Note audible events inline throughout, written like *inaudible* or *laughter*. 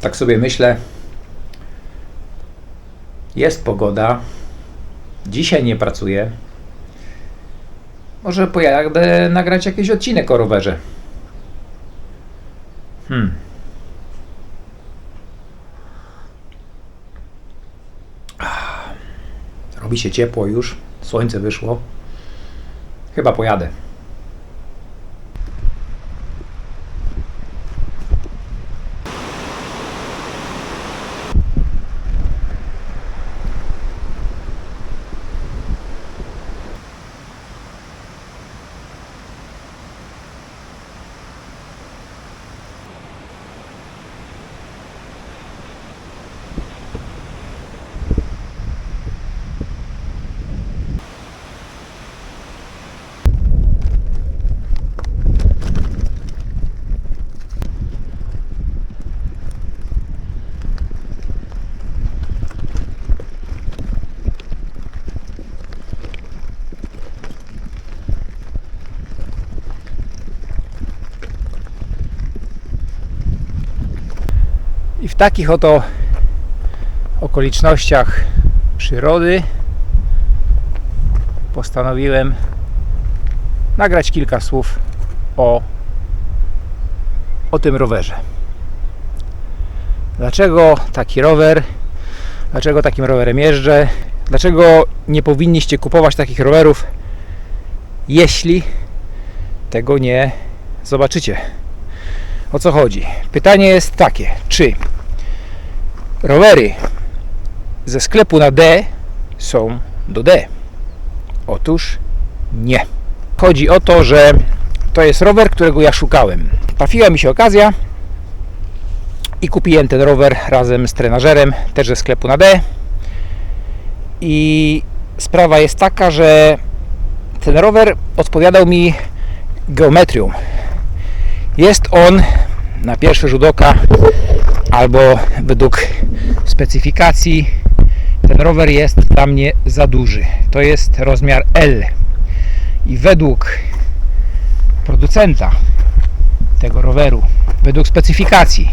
Tak sobie myślę. Jest pogoda. Dzisiaj nie pracuję. Może pojadę nagrać jakiś odcinek o rowerze. Hmm. Robi się ciepło już. Słońce wyszło. Chyba pojadę. Takich oto okolicznościach przyrody postanowiłem nagrać kilka słów o, o tym rowerze. Dlaczego taki rower? Dlaczego takim rowerem jeżdżę? Dlaczego nie powinniście kupować takich rowerów, jeśli tego nie zobaczycie? O co chodzi? Pytanie jest takie, czy rowery ze sklepu na D są do D? Otóż nie. Chodzi o to, że to jest rower, którego ja szukałem. Trafiła mi się okazja i kupiłem ten rower razem z trenażerem, też ze sklepu na D. I sprawa jest taka, że ten rower odpowiadał mi geometrią. Jest on na pierwszy rzut oka albo według specyfikacji ten rower jest dla mnie za duży. To jest rozmiar L. I według producenta tego roweru, według specyfikacji,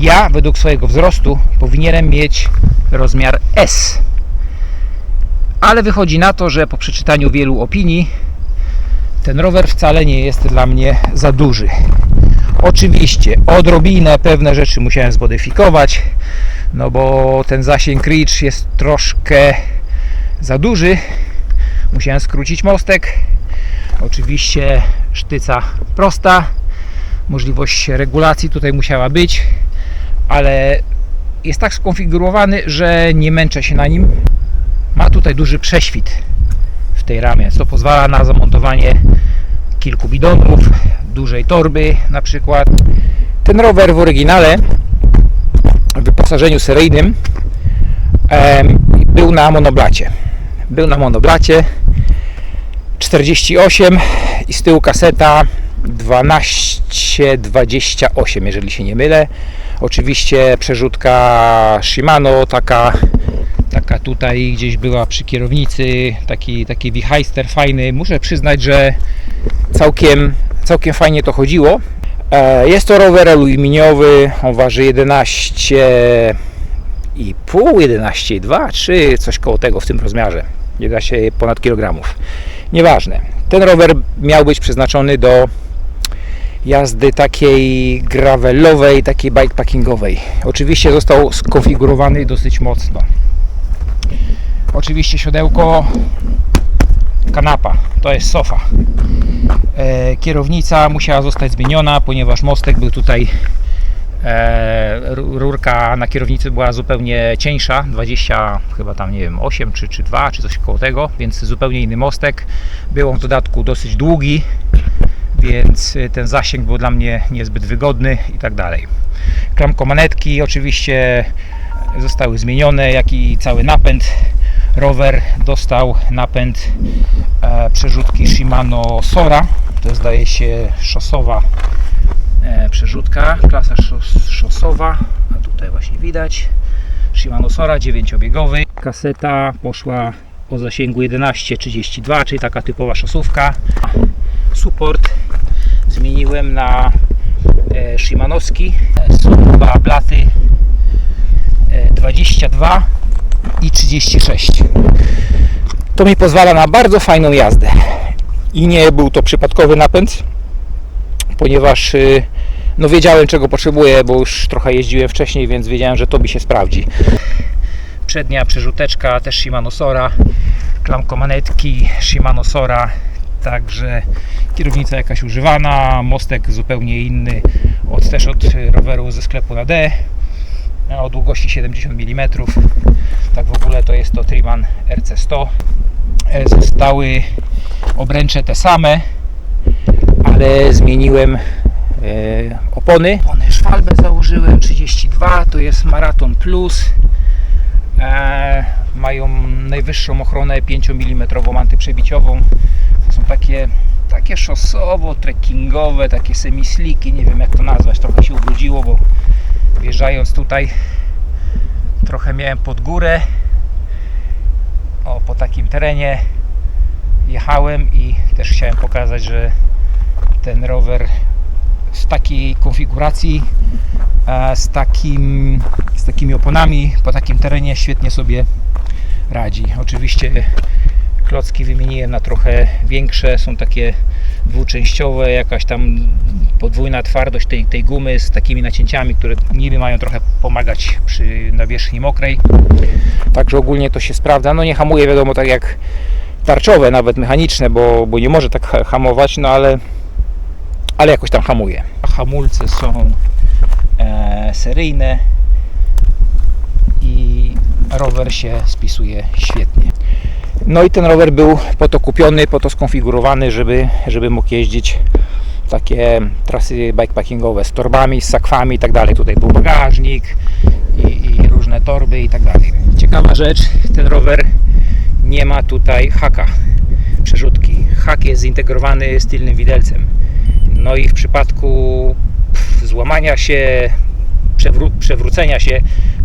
ja według swojego wzrostu powinienem mieć rozmiar S. Ale wychodzi na to, że po przeczytaniu wielu opinii ten rower wcale nie jest dla mnie za duży. Oczywiście odrobinę pewne rzeczy musiałem zmodyfikować, no bo ten zasięg reach jest troszkę za duży. Musiałem skrócić mostek. Oczywiście sztyca prosta. Możliwość regulacji tutaj musiała być, ale jest tak skonfigurowany, że nie męczę się na nim. Ma tutaj duży prześwit w tej ramie, co pozwala na zamontowanie kilku bidonów, dużej torby na przykład. Ten rower w oryginale w wyposażeniu seryjnym był na monoblacie. Był na monoblacie 48 i z tyłu kaseta 1228, jeżeli się nie mylę. Oczywiście przerzutka Shimano, taka, taka tutaj gdzieś była przy kierownicy, taki, taki wichajster fajny. Muszę przyznać, że całkiem, całkiem fajnie to chodziło. E, Jest to rower aluminiowy, on waży 11 i pół, 11,2, czy coś koło tego w tym rozmiarze. 11 ponad kilogramów. Nieważne. Ten rower miał być przeznaczony do jazdy takiej gravelowej, takiej bikepackingowej. Oczywiście został skonfigurowany dosyć mocno. Oczywiście siodełko kanapa, to jest sofa. E, kierownica musiała zostać zmieniona, ponieważ mostek był tutaj e, ru- rurka na kierownicy była zupełnie cieńsza, 20 chyba tam nie wiem 8 czy, czy 2 czy coś koło tego, więc zupełnie inny mostek. Był on w dodatku dosyć długi, więc y, ten zasięg był dla mnie niezbyt wygodny i tak dalej. Klamkomanetki oczywiście zostały zmienione, jak i cały napęd. Rower dostał napęd e, przerzutki Shimano Sora. To jest, zdaje się szosowa e, przerzutka, klasa szos, szosowa. A tutaj właśnie widać. Shimano Sora 9-biegowy. Kaseta poszła o zasięgu 11,32, czyli taka typowa szosówka. Support zmieniłem na e, Shimanowski. E, Są blaty e, 22 i 36. To mi pozwala na bardzo fajną jazdę. I nie był to przypadkowy napęd, ponieważ y, no wiedziałem czego potrzebuję, bo już trochę jeździłem wcześniej, więc wiedziałem, że to mi się sprawdzi. Przednia przerzuteczka też Shimano Sora, klamkomanetki Shimano Sora, także kierownica jakaś używana, mostek zupełnie inny, od, też od roweru ze sklepu na D, o długości 70 mm. Tak w ogóle to jest to Triman RC100. E, Zostały obręcze te same, ale zmieniłem e, opony. Opony Szwalbę założyłem 32, to jest Marathon Plus. E, mają najwyższą ochronę 5 mm antyprzebiciową. To są takie, takie szosowo, trekkingowe, takie semisliki, nie wiem jak to nazwać, trochę się ubrudziło, bo wjeżdżając tutaj trochę miałem pod górę o, po takim terenie jechałem i też chciałem pokazać, że ten rower z takiej konfiguracji z, takim, z takimi oponami po takim terenie świetnie sobie radzi. Oczywiście klocki wymieniłem na trochę większe, są takie dwuczęściowe, jakaś tam podwójna twardość tej, tej gumy z takimi nacięciami, które niby mają trochę pomagać przy nawierzchni mokrej. Także ogólnie to się sprawdza. No nie hamuje wiadomo tak jak tarczowe, nawet mechaniczne, bo, bo nie może tak ha- hamować, no ale, ale jakoś tam hamuje. Hamulce są e, seryjne i rower się spisuje świetnie. No i ten rower był po to kupiony, po to skonfigurowany, żeby, żeby mógł jeździć takie trasy bikepackingowe z torbami, z sakwami i tak dalej. Tutaj był bagażnik i, i różne torby i tak dalej. Ciekawa rzecz, ten rower nie ma tutaj haka przerzutki. Hak jest zintegrowany z tylnym widelcem. No i w przypadku pff, złamania się, przewró- przewrócenia się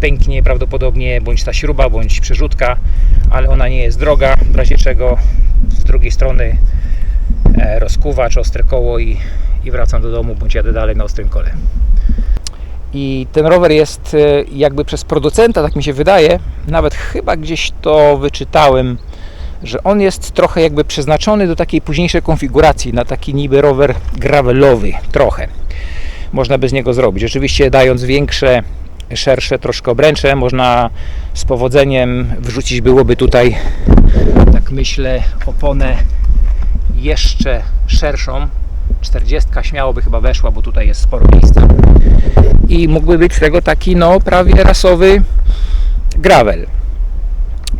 pęknie prawdopodobnie bądź ta śruba, bądź przerzutka, ale ona nie jest droga, w razie czego z drugiej strony e, rozkuwacz, ostre koło i, i wracam do domu, bądź jadę dalej na ostrym kole. I ten rower jest e, jakby przez producenta, tak mi się wydaje, nawet chyba gdzieś to wyczytałem, że on jest trochę jakby przeznaczony do takiej późniejszej konfiguracji, na taki niby rower gravelowy, trochę. Można by z niego zrobić. Oczywiście dając większe, szersze troszkę obręcze, można z powodzeniem wrzucić byłoby tutaj, tak myślę, oponę jeszcze szerszą. 40 śmiało by chyba weszła, bo tutaj jest sporo miejsca. I mógłby być z tego taki no prawie rasowy gravel.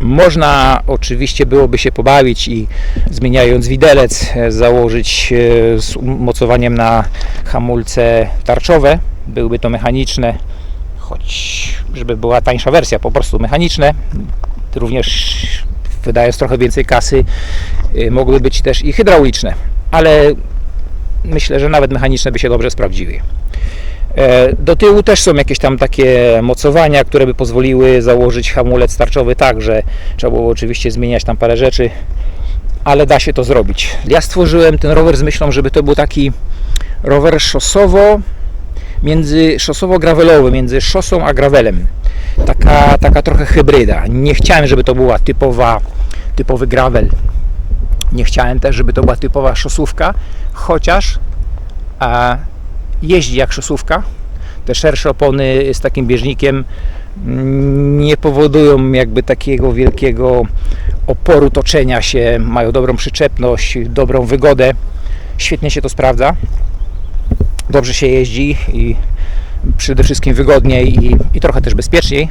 Można oczywiście byłoby się pobawić i zmieniając widelec e, założyć e, z umocowaniem na hamulce tarczowe. Byłyby to mechaniczne, choć żeby była tańsza wersja, po prostu mechaniczne. Również wydając trochę więcej kasy, y, mogły być też i hydrauliczne, ale myślę, że nawet mechaniczne by się dobrze sprawdziły. E, Do tyłu też są jakieś tam takie mocowania, które by pozwoliły założyć hamulec tarczowy tak, że trzeba było oczywiście zmieniać tam parę rzeczy, ale da się to zrobić. Ja stworzyłem ten rower z myślą, żeby to był taki rower szosowo, między szosowo-gravelowy, między szosą a gravelem. Taka, taka trochę hybryda. Nie chciałem, żeby to była typowa, typowy gravel. Nie chciałem też, żeby to była typowa szosówka, chociaż a, jeździ jak szosówka. Te szersze opony z takim bieżnikiem mm, nie powodują jakby takiego wielkiego oporu toczenia się, mają dobrą przyczepność, dobrą wygodę. Świetnie się to sprawdza. Dobrze się jeździ i przede wszystkim wygodniej i, i trochę też bezpieczniej.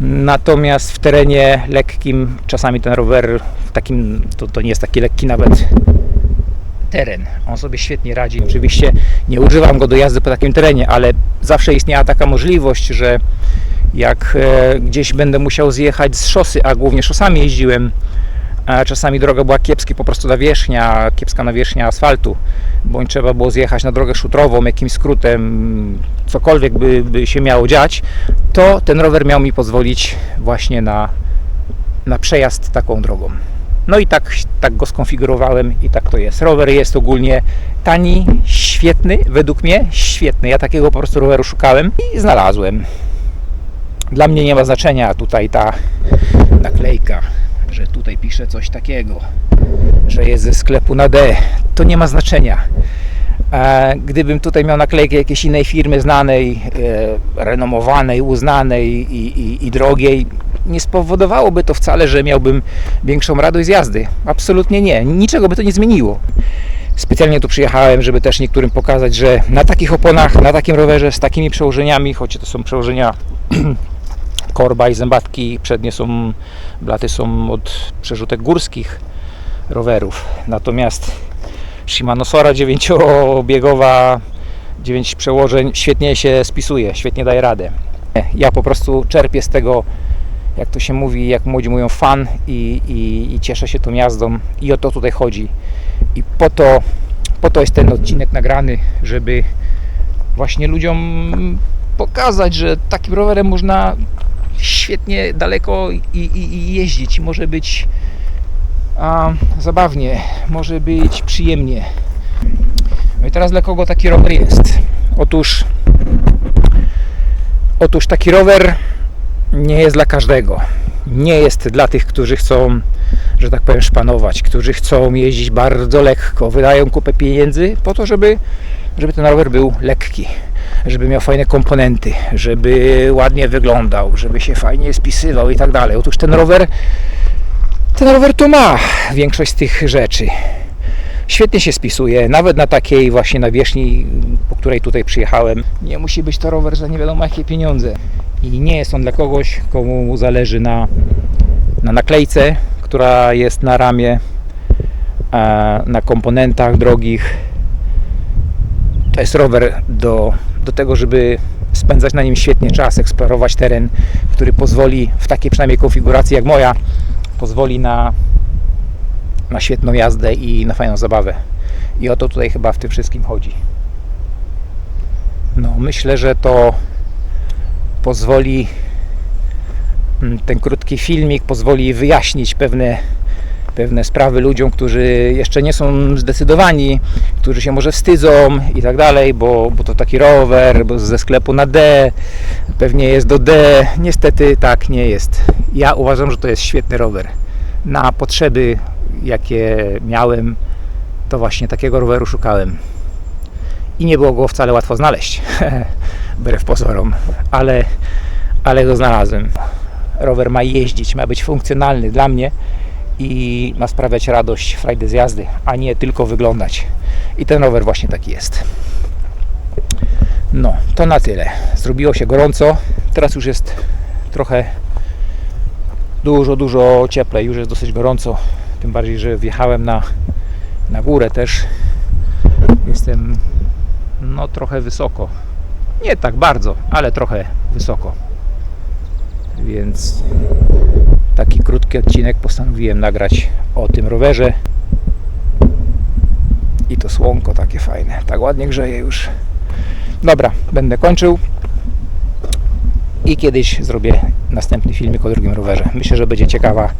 Natomiast w terenie lekkim czasami ten rower takim, to, to nie jest taki lekki nawet teren. On sobie świetnie radzi. Oczywiście nie używam go do jazdy po takim terenie, ale zawsze istniała taka możliwość, że jak e, gdzieś będę musiał zjechać z szosy, a głównie szosami jeździłem, czasami droga była kiepska, po prostu nawierzchnia, kiepska nawierzchnia asfaltu, bądź trzeba było zjechać na drogę szutrową, jakimś skrótem, cokolwiek by, by się miało dziać, to ten rower miał mi pozwolić właśnie na, na przejazd taką drogą. No i tak, tak go skonfigurowałem i tak to jest. Rower jest ogólnie tani, świetny, według mnie świetny. Ja takiego po prostu roweru szukałem i znalazłem. Dla mnie nie ma znaczenia tutaj ta naklejka, że tutaj pisze coś takiego, że jest ze sklepu na D. To nie ma znaczenia. Gdybym tutaj miał naklejkę jakiejś innej firmy znanej, e, renomowanej, uznanej i, i, i drogiej, nie spowodowałoby to wcale, że miałbym większą radość z jazdy. Absolutnie nie. Niczego by to nie zmieniło. Specjalnie tu przyjechałem, żeby też niektórym pokazać, że na takich oponach, na takim rowerze z takimi przełożeniami, choć to są przełożenia *clears throat* korba i zębatki, przednie są, blaty są od przerzutek górskich rowerów. Natomiast Shimano Sora 9-biegowa, 9 przełożeń świetnie się spisuje, świetnie daje radę. Ja po prostu czerpię z tego, jak to się mówi, jak młodzi mówią, fan i, i, i cieszę się tą jazdą i o to tutaj chodzi. I po to, po to jest ten odcinek nagrany, żeby właśnie ludziom pokazać, że takim rowerem można świetnie daleko i, i, i jeździć. Może być a, zabawnie, może być przyjemnie. No i teraz dla kogo taki rower jest? Otóż, otóż taki rower nie jest dla każdego. Nie jest dla tych, którzy chcą, że tak powiem, szpanować, którzy chcą jeździć bardzo lekko, wydają kupę pieniędzy po to, żeby, żeby ten rower był lekki, żeby miał fajne komponenty, żeby ładnie wyglądał, żeby się fajnie spisywał i tak dalej. Otóż ten rower ten rower tu ma większość z tych rzeczy. Świetnie się spisuje, nawet na takiej właśnie nawierzchni, po której tutaj przyjechałem. Nie musi być to rower za nie wiadomo jakie pieniądze. I nie jest on dla kogoś, komu mu zależy na, na naklejce, która jest na ramię, na komponentach drogich. To jest rower do, do tego, żeby spędzać na nim świetnie czas, eksplorować teren, który pozwoli w takiej przynajmniej konfiguracji jak moja pozwoli na, na świetną jazdę i na fajną zabawę. I o to tutaj chyba w tym wszystkim chodzi. No, myślę, że to pozwoli mm, ten krótki filmik pozwoli wyjaśnić pewne, pewne sprawy ludziom, którzy jeszcze nie są zdecydowani, którzy się może wstydzą i tak dalej, bo, bo to taki rower, bo ze sklepu na D, pewnie jest do D. Niestety tak nie jest. Ja uważam, że to jest świetny rower. Na potrzeby, jakie miałem, to właśnie takiego roweru szukałem. I nie było go wcale łatwo znaleźć, *laughs* wbrew pozorom, ale, ale go znalazłem. Rower ma jeździć, ma być funkcjonalny dla mnie i ma sprawiać radość, frajdę z jazdy, a nie tylko wyglądać. I ten rower właśnie taki jest. No, to na tyle. Zrobiło się gorąco. Teraz już jest trochę dużo, dużo cieplej. Już jest dosyć gorąco. Tym bardziej, że wjechałem na, na górę też. Jestem no trochę wysoko. Nie tak bardzo, ale trochę wysoko. Więc taki krótki odcinek postanowiłem nagrać o tym rowerze. I to słonko takie fajne. Tak ładnie grzeje już. Dobra, będę kończył. I kiedyś zrobię następny filmik o drugim rowerze. Myślę, że będzie ciekawa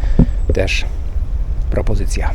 też propozycja.